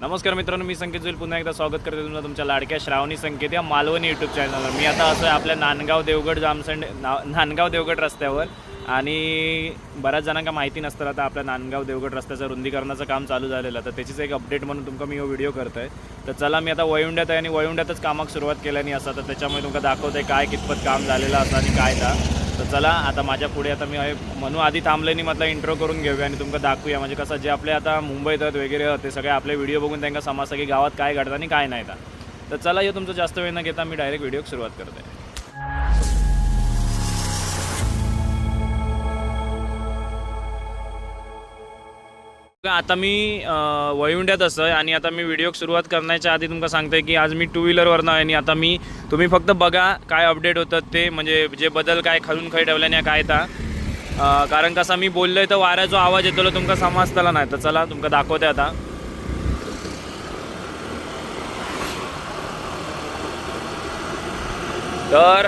नमस्कार मित्रांनो मी संकेत जोईल. पुन्हा एकदा स्वागत करते तुम्हाला तुमच्या लाडक्या श्रावणी संकेत या मालवणी यूट्यूब चॅनलवर मी आता असं आहे आपल्या नांदगाव देवगड जामसंड ना- नांदगाव देवगड रस्त्यावर आणि बऱ्याच जणांना माहिती नसतं आता आपल्या नांदगाव देवगड रस्त्याचं रुंदीकरणाचं काम चालू झालेलं तर त्याचीच एक अपडेट म्हणून तुमका मी व्हिडिओ करतोय. तर चला मी आता वयुंड्यात आहे आणि वयुंड्यातच कामाक सुरुवात केल्याने असा. तर त्याच्यामुळे तुमका दाखवतंय काय कितपत काम झालेलं असं आणि काय ता. तर चला आता माझ्या पुढे आता मी आहे म्हणून आधी थांबल्याने म्हटलं इंट्रो करून घेऊया आणि तुमका दाखवूया. म्हणजे कसं जे आपले आता मुंबईत आहेत वगैरे ते सगळे आपले व्हिडिओ बघून त्यांना समजतं की गावात काय घडतं आणि काय नाही तर चला हे तुमचं जास्त वेळ न घेता मी डायरेक्ट व्हिडिओ सुरुवात करते आता मी वळिवंड्यात असं आहे आणि आता मी व्हिडिओ सुरुवात करण्याच्या आधी तुमका सांगते की आज मी टू व्हीलरवरनं आहे आणि आता मी तुम्ही फक्त बघा काय अपडेट होतात ते म्हणजे जे बदल काय खालून खाई ठेवल्याने काय ता कारण कसा मी बोललोय तर वाऱ्याचा आवाज येतो तुमका समजतला नाही. तर चला तुमका दाखवते आता. तर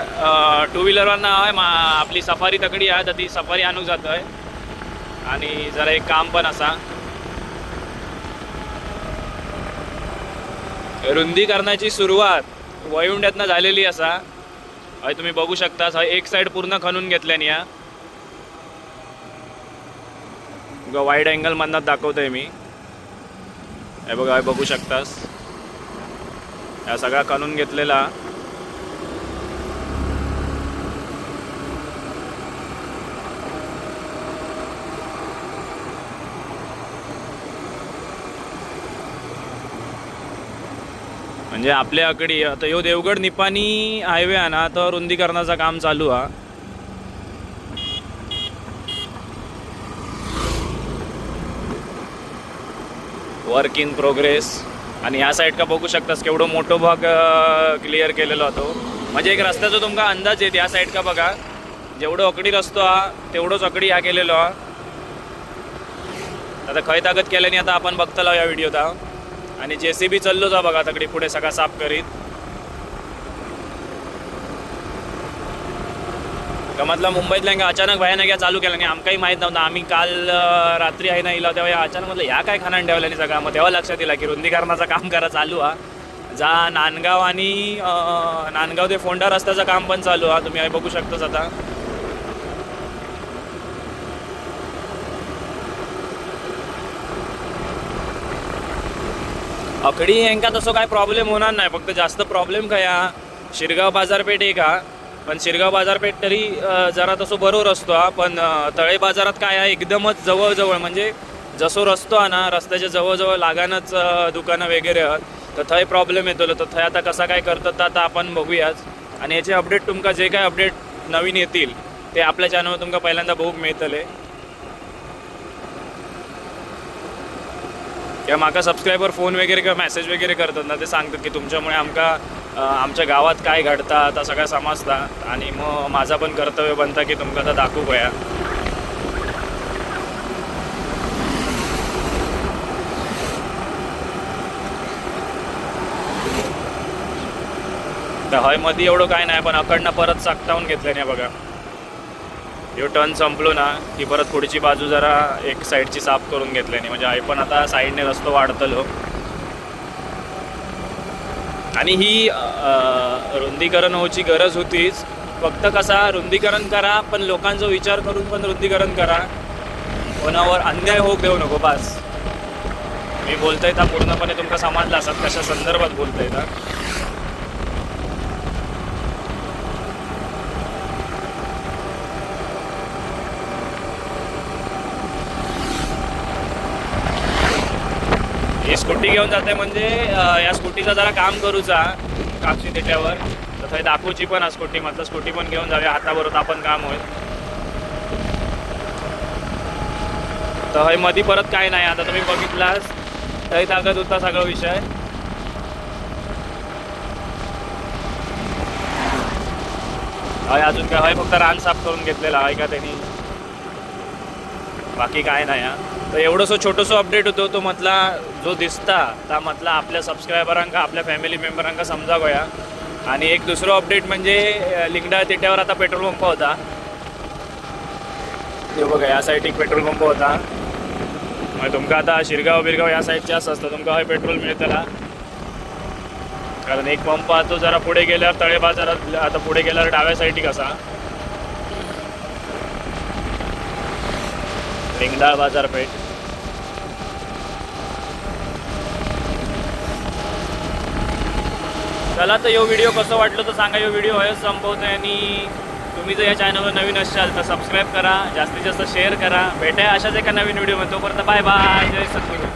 टू व्हीलरवरनं आहे मा आपली सफारी तकडी आहे तर ती सफारी आणूक जातो आहे आणि जरा एक काम पण असा. रुंदीकरणाची सुरुवात वयुंड्यातनं झालेली असा. हय तुम्ही बघू शकता हय एक साईड पूर्ण खणून घेतल्याने या. वाईड अँगल मधनात दाखवतोय मी. हे बघा बघू शकतास. या सगळा खणून घेतलेला. म्हणजे आपल्याकडे आता ह्यो देवगड निपाणी हायवे आहे ना तर रुंदीकरणाचं काम चालू हा. वर्क इन प्रोग्रेस आणि ह्या साईड का बघू शकतास केवढं मोठो भाग क्लिअर केलेला होतो म्हणजे एक रस्त्याचा तुमका अंदाज येत या साईड का बघा. जेवढं अकडी रस्तो हा तेवढंच अकडी ह्या केलेलो हा. आता खय ताकद केल्याने आता आपण बघतलो या व्हिडिओत हा आणि जे सी बी चाललो जा बघा तकडे पुढे सगळा साफ करीत. गमतला मुंबईतल्या का अचानक भयानक या चालू केला नाही आमकाही माहीत नव्हतं. आम्ही काल रात्री आहे ना इला तेव्हा या अचानक म्हटलं ह्या काय खाना ठेवल्याने सगळा. मग तेव्हा लक्षात दिला की रुंदीकरणाचं काम करा चालू हा. जा नांदगाव आणि नांदगाव ते फोंडा रस्त्याचं काम पण चालू हा. तुम्ही बघू शकताच आता. अकडी यांका तसं काय प्रॉब्लेम होणार नाही. फक्त जास्त प्रॉब्लेम काय हा शिरगाव बाजारपेठ एक हा. पण शिरगाव बाजारपेठ तरी जरा तसं बरोबर असतो हा. पण तळे बाजारात काय आहे एकदमच जवळजवळ म्हणजे जसो रस्तो हा ना रस्त्याच्या जवळजवळ लागानच दुकानं वगैरे आहेत. तर थंय प्रॉब्लेम येतो. तर थंय आता कसा काय करतात तर आता आपण बघूयाच आणि याचे अपडेट तुमका जे काय अपडेट नवीन येतील ते आपल्या चॅनलवर तुमका पहिल्यांदा बघूक मिळतले. किंवा म्हाका सबस्क्रायबर फोन वगैरे किंवा मेसेज वगैरे करतात ना ते सांगतात की तुमच्यामुळे आमका आमच्या गावात काय घडता आता सगळं समजता. आणि मग माझा पण कर्तव्य बनता की तुमका आता दाखवू पया तर हयमध्ये एवढं काय नाही पण अकडनं परत साकटावून घेतलं नाही बघा. हे टर्न संपलो ना की परत पुढची बाजू जरा एक साईडची साफ करून घेतल्याने म्हणजे आई पण आता साईडने रस्तो वाढतलो. आणि ही रुंदीकरण होची गरज होतीच. फक्त कसा रुंदीकरण करा पण लोकांचा विचार करून पण रुंदीकरण करा. कोणावर अन्याय होऊ देऊ नको बस. मी बोलतोय था पूर्णपणे तुमका समजला असत कशा संदर्भात बोलतोय था स्कूटी घेऊन जाते म्हणजे या स्कूटीचा जरा काम करूचा कापशी त्याच्यावर. तर थंय दाखवूची पण हा स्कूटी म्हटलं स्कूटी पण घेऊन जाऊया हाताबरोबर आपण काम होईल. तर हय मधी परत काय नाही आता तुम्ही बघितलास. थंय ताकद होता सगळा विषय. हय अजून काय हय फक्त रान साफ करून घेतलेला आहे का त्यांनी? बाकी काय नाही हा. तर एवढंसं छोटंसं अपडेट होतो तो म्हटला जो दिसता ता म्हटला आपल्या सबस्क्रायबरांका आपल्या फॅमिली मेंबरांका समजा गोया आणि एक दुसरं अपडेट म्हणजे लिंगडा तिट्यावर आता पेट्रोल पंप होता. ते बघा या साईड एक पेट्रोल पंप होता. मग तुमका आता शिरगाव बिरगाव या साईडचे असं असतं तुमका हय पेट्रोल मिळतला कारण एक पंप तो जरा पुढे गेल्यावर तळे बाजारात आता पुढे गेल्यावर डाव्या साईडी असा. रिंगडाळ बाजारपेठ. चला तर यो व्हिडिओ कसं वाटलं तर सांगा यो व्हिडिओ आहे संपवतोय आणि तुम्ही जर या चॅनलवर नवीन असाल तर सबस्क्राईब करा जास्तीत जास्त शेअर करा. भेटाय अशाच एका नवीन व्हिडिओमध्ये तोपर्यंत बाय बाय जय सद्गुरू.